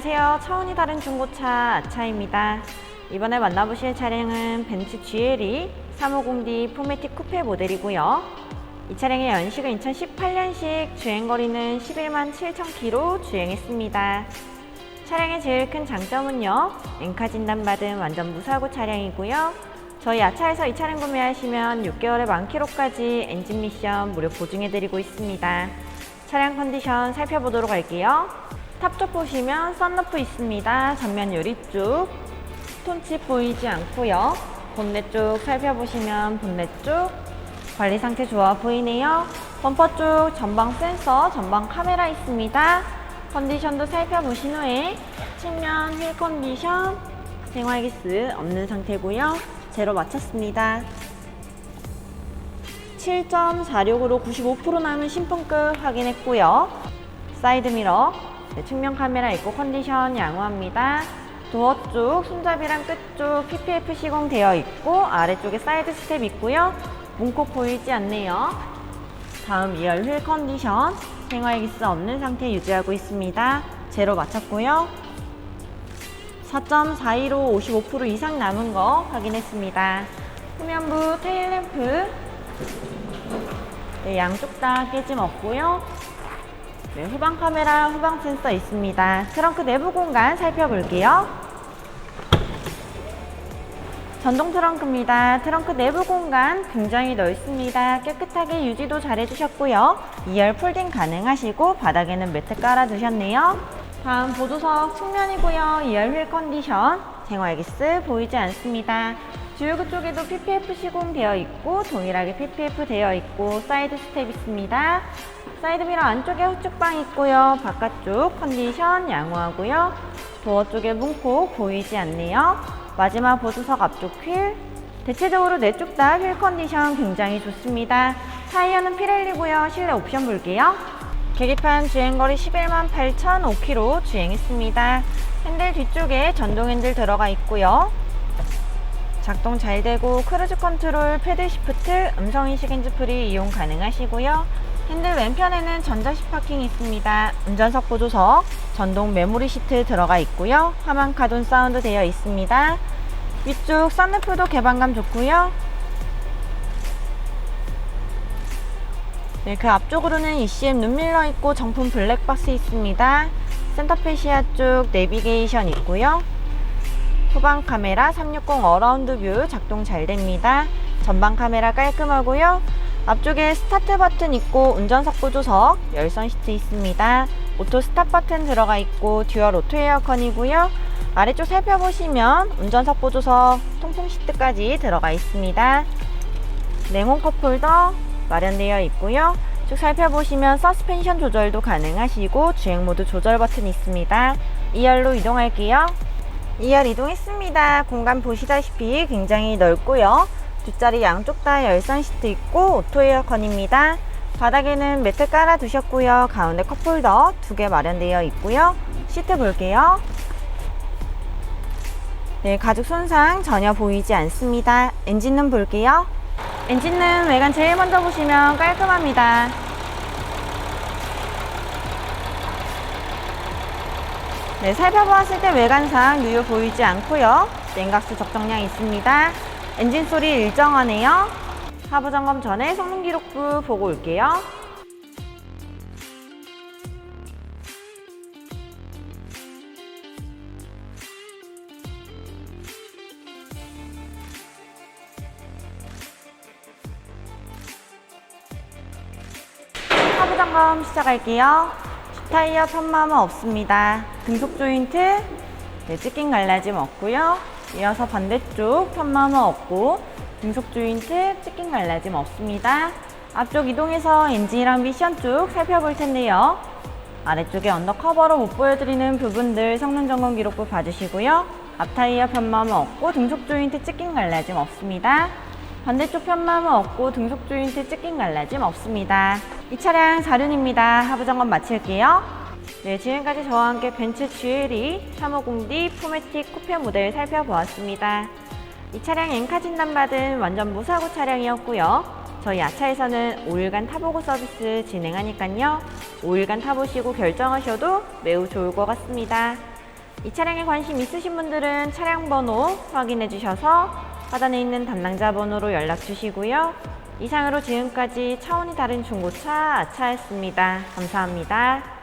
차원이 다른 중고차 아차입니다. 이번에 만나보실 차량은 벤츠 GLE 350D 포매틱 쿠페 모델이고요. 이 차량의 연식은 2018년식, 주행거리는 11만 7천 킬로 주행했습니다. 차량의 제일 큰 장점은요, 엔카 진단받은 완전 무사고 차량이고요. 저희 아차에서 이 차량 구매하시면 6개월의 만 킬로까지 엔진 미션 무료 보증해드리고 있습니다. 차량 컨디션 살펴보도록 할게요. 탑쪽 보시면 썬루프 있습니다. 전면 유리 쪽 스톤칩 보이지 않고요. 본넷 쪽 살펴보시면 본넷 쪽 관리 상태 좋아 보이네요. 범퍼 쪽 전방 센서, 전방 카메라 있습니다. 컨디션도 살펴보신 후에 측면 휠 컨디션 생활기스 없는 상태고요. 제로 마쳤습니다. 7.46으로 95% 남은 신품급 확인했고요. 사이드미러, 네, 측면 카메라 있고 컨디션 양호합니다. 도어 쪽 손잡이랑 끝 쪽 PPF 시공되어 있고 아래쪽에 사이드 스텝 있고요. 문콕 보이지 않네요. 다음 2열 휠 컨디션 생활기스 없는 상태 유지하고 있습니다. 제로 마쳤고요. 4.42로 55% 이상 남은 거 확인했습니다. 후면부 테일램프 네, 양쪽 다 깨짐 없고요. 네, 후방 카메라, 후방 센서 있습니다. 트렁크 내부 공간 살펴볼게요. 전동 트렁크입니다. 트렁크 내부 공간 굉장히 넓습니다. 깨끗하게 유지도 잘 해주셨고요. 2열 폴딩 가능하시고 바닥에는 매트 깔아 두셨네요. 다음 보조석 측면이고요. 2열 휠 컨디션 생활기스 보이지 않습니다. 주유구 쪽에도 PPF 시공되어 있고 동일하게 PPF 되어 있고 사이드 스텝 있습니다. 사이드미러 안쪽에 후측방 있고요. 바깥쪽 컨디션 양호하고요. 도어 쪽에 문콕 보이지 않네요. 마지막 보조석 앞쪽 휠. 대체적으로 네쪽다 휠 컨디션 굉장히 좋습니다. 타이어는 피렐리고요. 실내 옵션 볼게요. 계기판 주행거리 11만 8,005km 주행했습니다. 핸들 뒤쪽에 전동 핸들 들어가 있고요. 작동 잘 되고 크루즈 컨트롤, 패드 시프트, 음성 인식 핸즈프리 이용 가능하시고요. 핸들 왼편에는 전자식 파킹 있습니다. 운전석 보조석, 전동 메모리 시트 들어가 있고요. 화면 카돈 사운드 되어 있습니다. 위쪽 썬루프도 개방감 좋고요. 네, 그 앞쪽으로는 ECM 눈밀러 있고 정품 블랙박스 있습니다. 센터페시아 쪽 내비게이션 있고요. 후방 카메라 360 어라운드 뷰 작동 잘 됩니다. 전방 카메라 깔끔하고요. 앞쪽에 스타트 버튼 있고 운전석 보조석, 열선 시트 있습니다. 오토 스탑 버튼 들어가 있고 듀얼 오토 에어컨이고요. 아래쪽 살펴보시면 운전석 보조석, 통풍 시트까지 들어가 있습니다. 냉온 컵 홀더 마련되어 있고요. 쭉 살펴보시면 서스펜션 조절도 가능하시고 주행 모드 조절 버튼 있습니다. 2열로 이동할게요. 2열 이동했습니다. 공간 보시다시피 굉장히 넓고요. 뒷자리 양쪽 다 열선 시트 있고 오토 에어컨입니다. 바닥에는 매트 깔아 두셨고요. 가운데 컵홀더 두 개 마련되어 있고요. 시트 볼게요. 네, 가죽 손상 전혀 보이지 않습니다. 엔진룸 볼게요. 엔진룸 외관 제일 먼저 보시면 깔끔합니다. 네, 살펴보았을 때 외관상 유효 보이지 않고요. 냉각수 적정량 있습니다. 엔진 소리 일정하네요. 하부 점검 전에 성능 기록부 보고 올게요. 하부 점검 시작할게요. 타이어 편마모 없습니다. 등속 조인트, 네, 찢긴 갈라짐 없고요. 이어서 반대쪽 편마모 없고 등속 조인트, 찢긴 갈라짐 없습니다. 앞쪽 이동해서 엔진이랑 미션 쪽 살펴볼 텐데요. 아래쪽에 언더커버로 못 보여드리는 부분들 성능 점검 기록부 봐주시고요. 앞 타이어 편마모 없고 등속 조인트 찢긴 갈라짐 없습니다. 반대쪽 편마모 없고 등속 조인트 찢긴 갈라짐 없습니다. 이 차량 4륜입니다. 하부 점검 마칠게요. 네, 지금까지 저와 함께 벤츠 GLE 350D 포매틱 쿠페 모델 살펴보았습니다. 이 차량 엔카 진단받은 완전 무사고 차량이었고요. 저희 아차에서는 5일간 타보고 서비스 진행하니까요. 5일간 타보시고 결정하셔도 매우 좋을 것 같습니다. 이 차량에 관심 있으신 분들은 차량 번호 확인해 주셔서 하단에 있는 담당자 번호로 연락 주시고요. 이상으로 지금까지 차원이 다른 중고차 아차였습니다. 감사합니다.